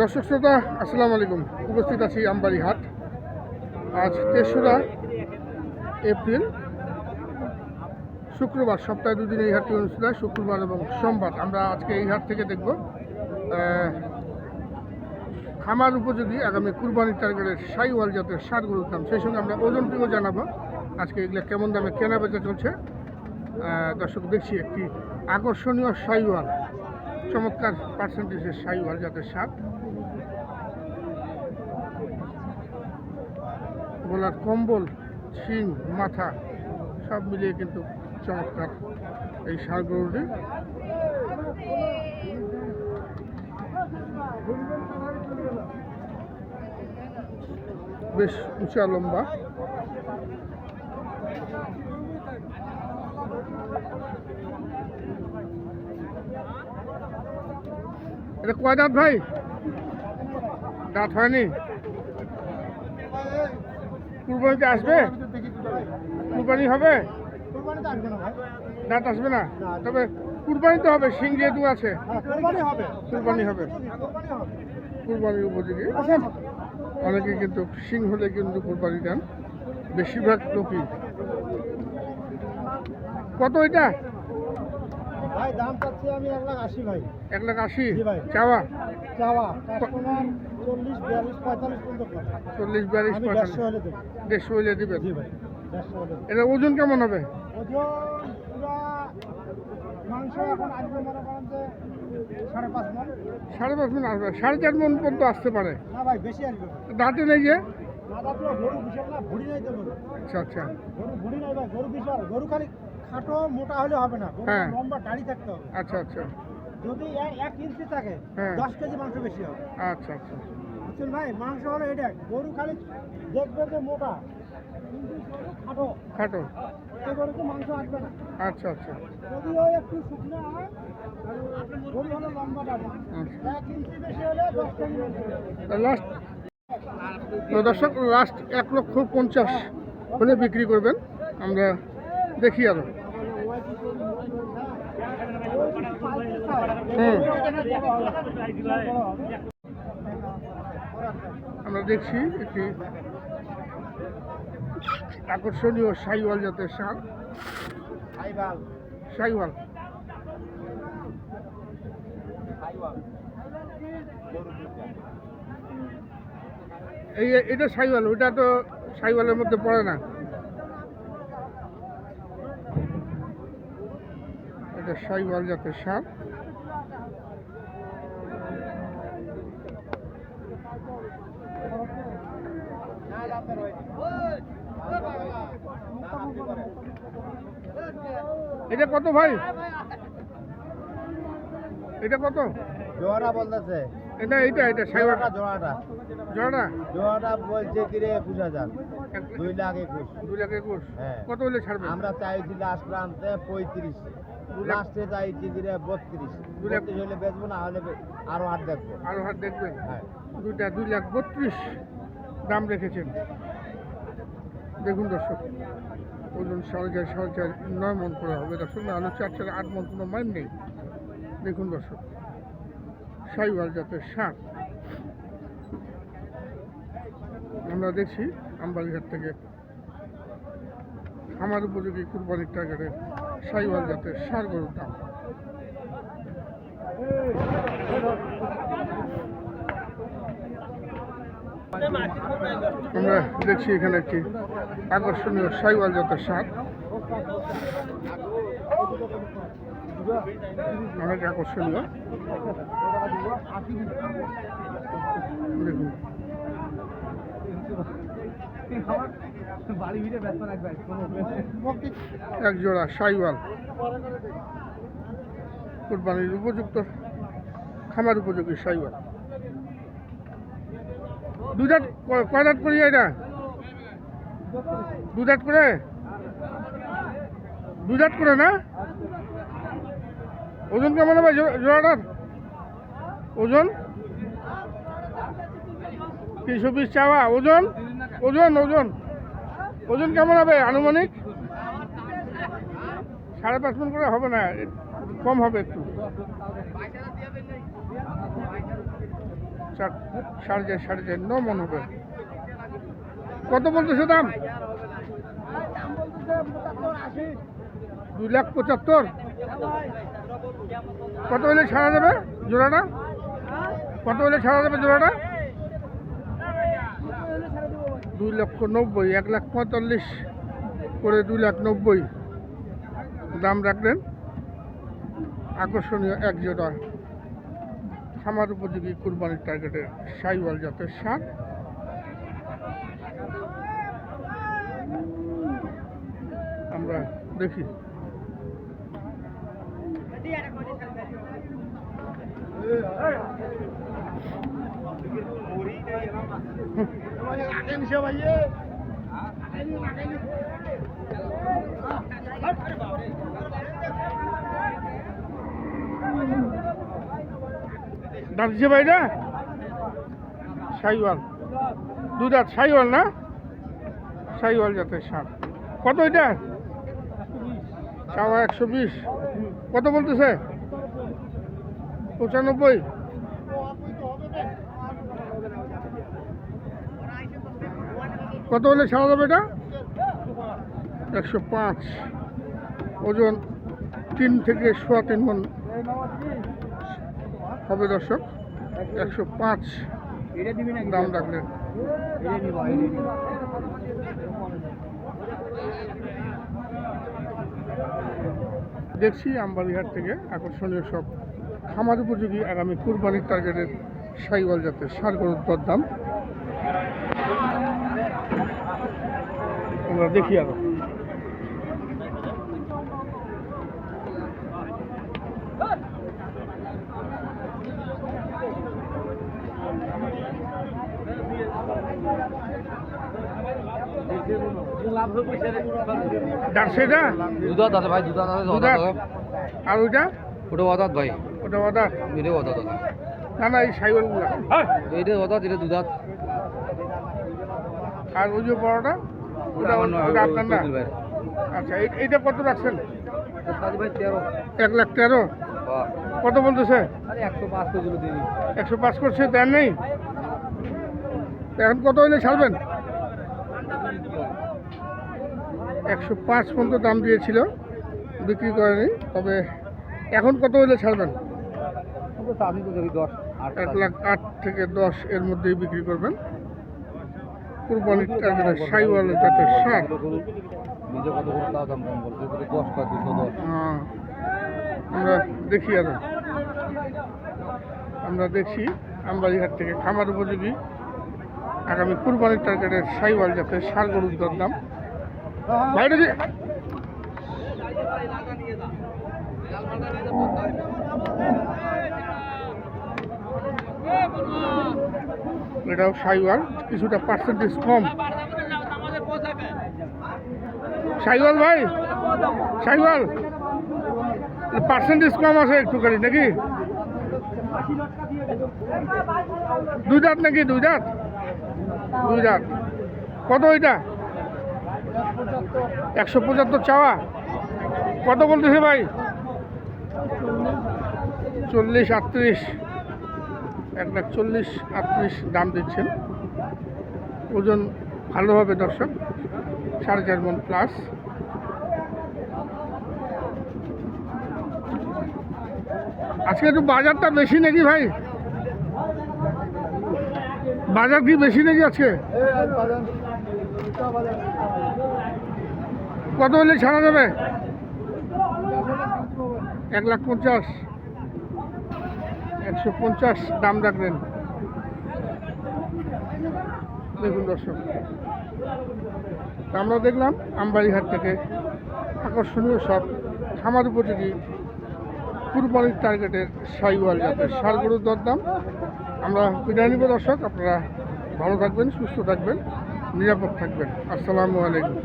দর্শক শ্রোতা, আসসালামু আলাইকুম। উপস্থিত আছি আমবাড়ি হাট আজ তেসরা এপ্রিল, শুক্রবার, সপ্তাহে দুদিন এই হাটটি অনুষ্ঠিত হয়, শুক্রবার এবং সোমবার। আমরা আজকে এই হাট থেকে দেখব খামার উপযোগী আগামী কুরবানির টার্গেটের সাইওয়াল জাতের সার গরুর দাম। সেই সঙ্গে আমরা ওজনটিও জানাব, আজকে এগুলো কেমন দামে কেনা বেচা চলছে দর্শক, দেখছি একটি আকর্ষণীয় সাইওয়াল। চমৎকার পার্সেন্টেজের সাইওয়াল জাতের সার গলার কম্বল, শিং, মাথা, সব মিলিয়ে কিন্তু চমৎকার এই ষাঁড় গরুটি বেশ উঁচা লম্বা। এটা কয় দাঁত ভাই? দাঁত হয়নি? কুরবানিতে আসবে? কুরবানি হবে? দাঁত আসবে না? তবে কুরবানি তো হবে সিং যেহেতু আছে। কুরবানি হবে। কুরবানির উপযোগী। অনেকে কিন্তু সিং হলে কিন্তু কুরবানি দেন। বেশিরভাগ লোকই। কত এটা? ভাই দাম চাচ্ছি আমি এক লাখ আশি ভাই। এক লাখ আশি? জি ভাই। চাওয়া? চাওয়া কাস্টমার চল্লিশ বিয়াল্লিশ পঁয়তাল্লিশ পর্যন্ত। চল্লিশ বিয়াল্লিশ পঁয়তাল্লিশ। দেড়শো হলে দেবো। জি ভাই এটা ওজন কেমন হবে? ওজন পুরা মাংস এখন আসবে মনে করেন যে সাড়ে পাঁচ মন। সাড়ে পাঁচ মন আসবে। সাড়ে চার মন পর্যন্ত আসতে পারে। না ভাই বেশি আসবে। দাঁতে নেই যে? আচ্ছা আচ্ছা। গরু ভুড়ি নাই ভাই গরু বিশাল গরু খালি খাটো মোটা হলে হবে না। হ্যাঁ। লম্বা দাড়ি থাকতে হবে। আচ্ছা আচ্ছা। যদি এক- এক ইঞ্চি থাকে হ্যাঁ। দশ কেজি মাংস বেশি হবে। আচ্ছা আচ্ছা। বুঝছেন ভাই? মাংস হলো এটা। গরু খালি দেখবে যে মোটা কিন্তু গরু খাটো। খাটো। গরুতে মাংস আসবে না। আচ্ছা আচ্ছা। একটু শুকনো হয় আর গরু হলো লম্বা দাঁড়ি। আচ্ছা। এক ইঞ্চি বেশি হলে দশ কেজি মাংস হবে। লাস্ট দর্শক লাস্ট এক লক্ষ পঞ্চাশ হলে বিক্রি করবেন। আমরা দেখি আরও হুম আমরা দেখছি একটি আকর্ষণীয় সাইওয়াল জাতের সার সাইওয়াল। এই এটা সাইওয়াল, ওটা তো সাইওয়ালের মধ্যে পড়ে না। এটা সাইওয়াল জাতের সার এটা কত ভাই? এটা কত? জোয়ারা বলতেছে। এটা এটা এটা সাইওয়াল জোয়ারাটা জড়া জোয়ারাটা বলছে কি রে একুশ হাজার এক- দুই লাখ একুশ। দুই লাখ একুশ। হ্যাঁ। কত হলে ছাড়বে? আমরা চাইছি লাস্ট প্রান্তে পঁয়ত্রিশ। লাস্টে চাইছি রে বত্রিশ। দু লাখ- বত্রিশ হলে বেচবো না হলে আরও হাত দেখব। আরও হাত দেখবেন? হ্যাঁ। দুইটা দুই লাখ বত্রিশ দাম রেখেছেন। দেখুন দর্শক ওজন সাড়ে চার নয় মন করে হবে। দর্শক না হলে চার চার আট মন কোনো মাইন নেই। দেখুন দর্শক সাইওয়াল জাতের সার। আমরা দেখছি আমবালিঘাট থেকে খামার উপযোগী কুরবানির টার্গেটে সাইওয়াল জাতের সার গরুর দাম। আমরা দেখছি এখানে একটি আকর্ষণীয় সাইওয়াল জাতের সার। অনেক আকর্ষণীয় দেখুন বাড়ি ভিড়ে ব্যস্ত রাখবে এক জোড়া সাইওয়াল। কোরবানির উপযুক্ত, খামার উপযোগী সাইওয়াল। দুই দাঁত কয় করি এটা? দু করে? দু করে না? ওজন কেমন হবে জোড়াটার? ওজন? তিনশো পিস চাওয়া, ওজন? ওজন ওজন। ওজন কেমন হবে? আনুমানিক? সাড়ে পাঁচ মন করে হবে না, কম হবে একটু। সাড়ে চার সাড়ে চার, ন মন হবে। কত বলতেছে দাম? দুই লাখ পঁচাত্তর। কত হলে ছাড়া যাবে জোড়াটা? কত হলে ছাড়া যাবে জোড়াটা? দুই লক্ষ নব্বই, এক লাখ পঁয়তাল্লিশ করে দুই লাখ নব্বই। দাম রাখলেন আকর্ষণীয় এক জোড়া খামার উপযোগী কুরবানির টার্গেটের সাইওয়াল জাতের সার। আমরা দেখি। দাঁত ভাই ভাইটা সাইওয়াল। দু সাইওয়াল না? সাইওয়াল জাতের সার কত এটা? চাওয়া একশো বিশ। কত বলতেছে? পঁচানব্বই। কত হলে ছাড়া যাবে এটা? একশো পাঁচ। ওজন তিন থেকে সোয়া তিন মন হবে দর্শক। একশো পাঁচ। দাম রাখলেন দেখছি আমবাড়িহাট থেকে আকর্ষণীয় সব খামার উপযোগী আগামী কুরবানির টার্গেটের সাইওয়াল জাতের সার গরুর দরদাম। আমরা দেখি আরও। ডাকছেটা ভাই? আর ওইটা? ওটা অদাত ভাই। ওটা এটা অদাত না না এই এটা অদাত এটা দুধাত। আর ওই যে বড়টা? আপনার না? আচ্ছা এই- এইটা কত রাখছেন? এক লাখ তেরো? কত বলতেছে? একশো পাঁচ করছে দেন নেই? এখন কত হইলে ছাড়বেন? একশো পাঁচ পর্যন্ত দাম দিয়েছিল বিক্রি করেনি তবে এখন কত হইলে ছাড়বেন? এক লাখ আট থেকে দশ এর মধ্যেই বিক্রি করবেন। কুরবানির টার্গেটের সাইওয়ালের জাতের সার হ্যাঁ, আমরা দেখি আরও। আমরা দেখছি আমবাড়িহাট থেকে খামার উপযোগী। আগামী কুরবানির টার্গেটের সাইওয়াল জাতের সার গরুর দরদাম বাইরে যে এটাও সাইওয়াল, কিছুটা পার্সেন্টেজ কম। সাইওয়াল ভাই, সাইওয়াল। পার্সেন্টেজ কম আছে একটুখানি, নাকি? দুই দাঁত নাকি, দুই দাঁত? দুই দাঁত। কত ওইটা একশো পঁচাত্তর চাওয়া। কত বলতেছে ভাই? চল্লিশ, আটত্রিশ। এক লাখ চল্লিশ, আটত্রিশ দাম দিচ্ছেন। ওজন ভালো হবে দর্শক সাড়ে চার মন প্লাস। আজকে একটু বাজারটা বেশি নাকি ভাই? বাজার কি বেশি নাকি আজকে? কত হলে ছাড়া যাবে? এক লাখ পঞ্চাশ। একশো পঞ্চাশ দাম রাখবেন। দেখুন দর্শক, আমরা দেখলাম আমবাড়িহাট থেকে আকর্ষণীয় সব খামার উপযোগী কুরবানির টার্গেটের সাইওয়াল জাতের সার গরুর দরদাম। আমরা বিদায় নিব দর্শক, আপনারা ভালো থাকবেন, সুস্থ থাকবেন, নিরাপদ থাকবেন। আসসালামু আলাইকুম।